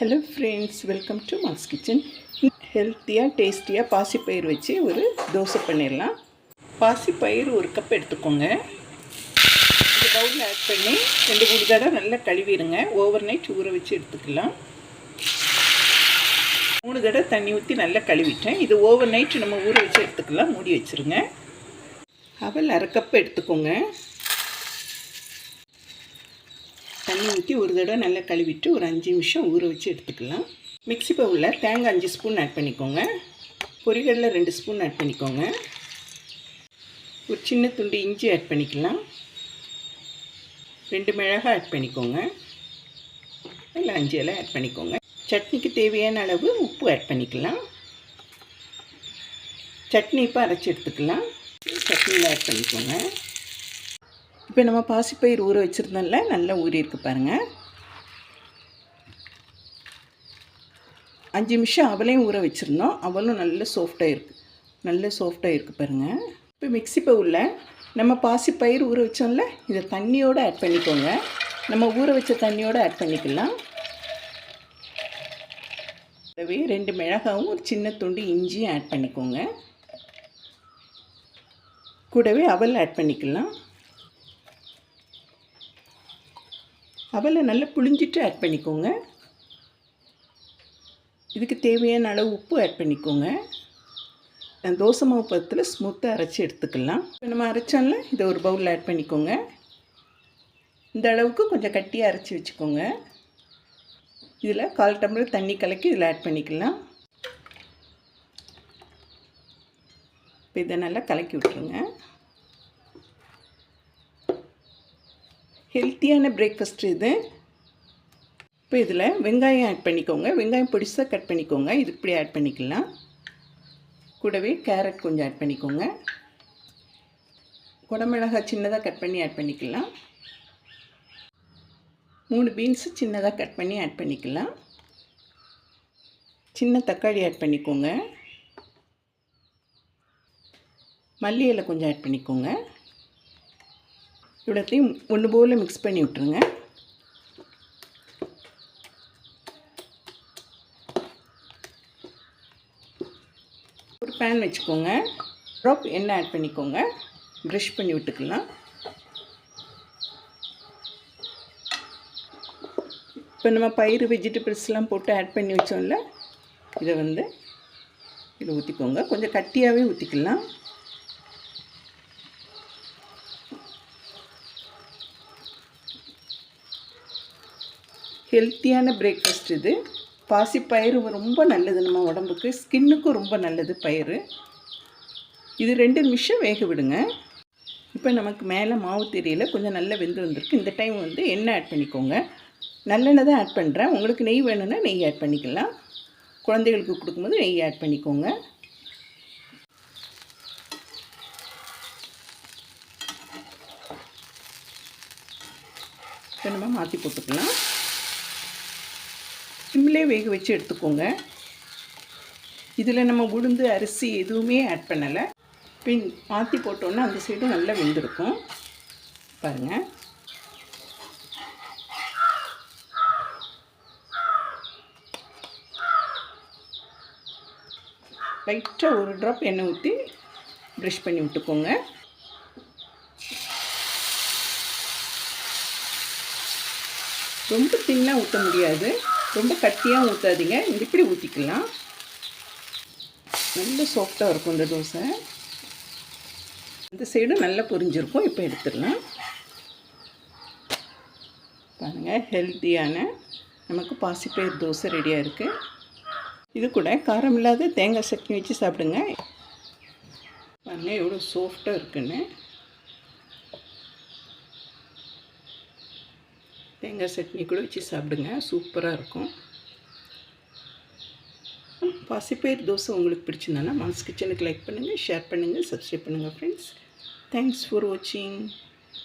Hello friends welcome to Mass Kitchen ஹெல்த்தியாக டேஸ்டியாக பாசிப்பயிர் வச்சு ஒரு தோசை பண்ணிடலாம். பாசிப்பயிர் ஒரு கப் எடுத்துக்கோங்க. இந்த பவுலில் ஆட் பண்ணி ரெண்டு மூணு தடவை நல்லா கழுவிடுங்க. ஓவர் நைட் ஊற வச்சு எடுத்துக்கலாம். மூணு தடவை தண்ணி ஊற்றி நல்லா கழுவிட்டேன். இது ஓவர் நைட் நம்ம ஊற வச்சு எடுத்துக்கலாம். மூடி வச்சுருங்க. அவல் அரை கப் எடுத்துக்கோங்க. தண்ணி ஊற்றி ஒரு தடவை நல்லா கழுவிட்டு ஒரு அஞ்சு நிமிஷம் ஊற வச்சு எடுத்துக்கலாம். மிக்ஸி பவுலில் தேங்காய் அஞ்சு ஸ்பூன் ஆட் பண்ணிக்கோங்க. பொரிகடலை ரெண்டு ஸ்பூன் ஆட் பண்ணிக்கோங்க. ஒரு சின்ன துண்டு இஞ்சி ஆட் பண்ணிக்கலாம். ரெண்டு மிளகாய் ஆட் பண்ணிக்கோங்க. இல்லை அஞ்சு எல்லாம் ஆட் பண்ணிக்கோங்க. சட்னிக்கு தேவையான அளவு உப்பு ஆட் பண்ணிக்கலாம். சட்னி இப்போ அரைச்சி எடுத்துக்கலாம். சட்னியில் ஆட் பண்ணிக்கோங்க. இப்போ நம்ம பாசிப்பயிர் ஊற வச்சுருந்தோம்ல நல்லா ஊறியிருக்கு பாருங்கள் அஞ்சு நிமிஷம் அவளையும் ஊற வச்சுருந்தோம். அவளும் நல்ல சாஃப்டாக இருக்குது நல்ல சாஃப்டாக இருக்குது பாருங்கள் இப்போ மிக்ஸி பவுலில் நம்ம பாசிப்பயிர் ஊற வச்சோம்ல இதை தண்ணியோடு ஆட் பண்ணிக்கோங்க. நம்ம ஊற வச்ச தண்ணியோடு ஆட் பண்ணிக்கலாம். கூடவே ரெண்டு மிளகாவும் ஒரு சின்ன துண்டு இஞ்சியும் ஆட் பண்ணிக்கோங்க. கூடவே அவல் ஆட் பண்ணிக்கலாம். அவலை நல்லா புழிஞ்சிட்டு ஆட் பண்ணிக்கோங்க. இதுக்கு தேவையான அளவு உப்பு ஆட் பண்ணிக்கோங்க. தோசை மாவு பதத்தில் ஸ்மூத்தாக அரைச்சி எடுத்துக்கலாம். இப்போ நம்ம அரைச்சோம்ல இதை ஒரு பவுலில் ஆட் பண்ணிக்கோங்க. இந்த அளவுக்கு கொஞ்சம் கட்டியாக அரைச்சி வச்சுக்கோங்க. இதில் கால் டம்ளர் தண்ணி கலக்கி இதில் ஆட் பண்ணிக்கலாம். இப்போ இதை நல்லா கலக்கி விட்ருங்க ஹெல்த்தியான பிரேக்ஃபாஸ்ட் இது. இப்போ இதில் வெங்காயம் ஆட் பண்ணிக்கோங்க. வெங்காயம் பொடிசாக கட் பண்ணிக்கோங்க. இது இப்படி ஆட் பண்ணிக்கலாம். கூடவே கேரட் கொஞ்சம் ஆட் பண்ணிக்கோங்க. குடமிளகாய் சின்னதாக கட் பண்ணி ஆட் பண்ணிக்கலாம். மூணு பீன்ஸு சின்னதாக கட் பண்ணி ஆட் பண்ணிக்கலாம். சின்ன தக்காளி ஆட் பண்ணிக்கோங்க. மல்லி இலை கொஞ்சம் ஆட் பண்ணிக்கோங்க. இவ்வளோத்தையும் ஒன்று போல் மிக்ஸ் பண்ணி விட்ருங்க ஒரு பேன் வச்சுக்கோங்க. ட்ராப் எண்ணெய் ஆட் பண்ணிக்கோங்க. ப்ரஷ் பண்ணி விட்டுக்கலாம். இப்போ நம்ம பயிறு வெஜிடபிள்ஸ்லாம் போட்டு ஆட் பண்ணி வச்சோம்ல இதை வந்து இதில் ஊற்றிக்கோங்க கொஞ்சம் கட்டியாகவே ஊற்றிக்கலாம் ஹெல்த்தியான பிரேக்ஃபாஸ்ட் இது. பாசிப்பயிறு ரொம்ப நல்லது நம்ம உடம்புக்கு. ஸ்கின்னுக்கும் ரொம்ப நல்லது பயிறு. இது ரெண்டு நிமிஷம் வேக விடுங்க. இப்போ நமக்கு மேலே மாவு தெரியல கொஞ்சம் நல்லா வெந்து வந்திருக்கு. இந்த டைம் வந்து எண்ணெய் ஆட் பண்ணிக்கோங்க. நல்லெண்ணெய் தான் ஆட் பண்ணுறேன் உங்களுக்கு நெய் வேணும்னா நெய் ஆட் பண்ணிக்கலாம். குழந்தைகளுக்கு கொடுக்கும்போது நெய் ஆட் பண்ணிக்கோங்க. இப்போ நம்ம மாற்றி போட்டுக்கலாம். சிம்லே வேக வச்சு எடுத்துக்கோங்க. இதில் நம்ம உளுந்து அரிசி எதுவுமே ஆட் பண்ணலை. பின் மாற்றி போட்டோன்னா அந்த சைடு நல்லா வெந்திருக்கும். பாருங்கள் லைட்டாக ஒரு ட்ராப் எண்ணெய் ஊற்றி ப்ரஷ் பண்ணி விட்டுக்கோங்க. ரொம்ப தின்னாக ஊற்ற முடியாது. ரொம்ப கட்டியாக ஊற்றாதீங்க இந்த இப்படி ஊற்றிக்கலாம் நல்ல சாஃப்டாக இருக்கும் இந்த தோசை. இந்த சைடும் நல்லா பொரிஞ்சிருக்கும். இப்போ எடுத்துடலாம். பாருங்கள் ஹெல்த்தியான நமக்கு பாசிப்பயிர் தோசை ரெடியாக இருக்குது இது கூட காரம் இல்லாத தேங்காய் சட்னி வச்சு சாப்பிடுங்க. பாருங்கள் எவ்வளோ சாஃப்டாக இருக்குன்னு. தேங்காய் சட்னி கூட வச்சு சாப்பிடுங்க. சூப்பராக இருக்கும். பாசிப்பயிர் தோசை உங்களுக்கு பிடிச்சிருந்தானா மாஸ் கிச்சனுக்கு லைக் பண்ணுங்கள் ஷேர் பண்ணுங்கள் சப்ஸ்கிரைப் பண்ணுங்கள் ஃப்ரெண்ட்ஸ் தேங்க்ஸ் ஃபார் வாட்சிங்